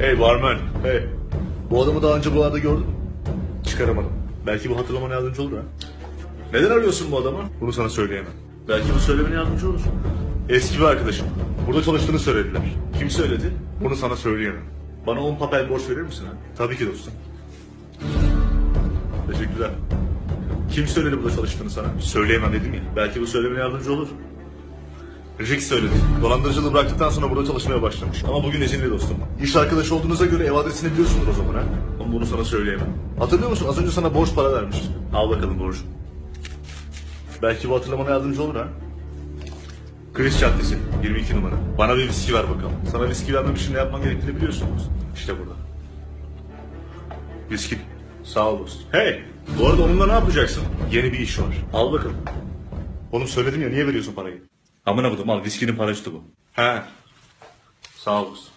Hey barman. Hey. Bu adamı daha önce buralarda gördün mü? Çıkaramadım. Belki bu hatırlamana yardımcı olur ha. Neden arıyorsun bu adamı? Bunu sana söyleyemem. Belki bu söylemene yardımcı olur. Eski bir arkadaşım. Burada çalıştığını söylediler. Kim söyledi? Bunu sana söyleyemem. Bana 10 papel borç verir misin ha? Tabii ki dostum. Teşekkürler. Kim söyledi burada çalıştığını sana? Söyleyemem dedim ya. Belki bu söylemene yardımcı olur. Rick söyledi. Dolandırıcılığı bıraktıktan sonra burada çalışmaya başlamış. Ama bugün izinli dostum. İş arkadaşı olduğunuza göre ev adresini biliyorsundur o zaman ha. Ama bunu sana söyleyemem. Hatırlıyor musun? Az önce sana borç para vermiştim. Al bakalım borcu. Belki bu hatırlamana yardımcı olur ha. Chris Caddesi 22 numara. Bana bir viski ver bakalım. Sana viski vermem için ne yapmam gerektiğini biliyorsunuz. İşte burada. Viski. Sağ ol dostum. Hey! Bu arada onunla ne yapacaksın? Yeni bir iş var. Al bakalım. Oğlum söyledim ya niye veriyorsun parayı? Amına kodum al viskinin parası bu. He. Sağ ol dostum.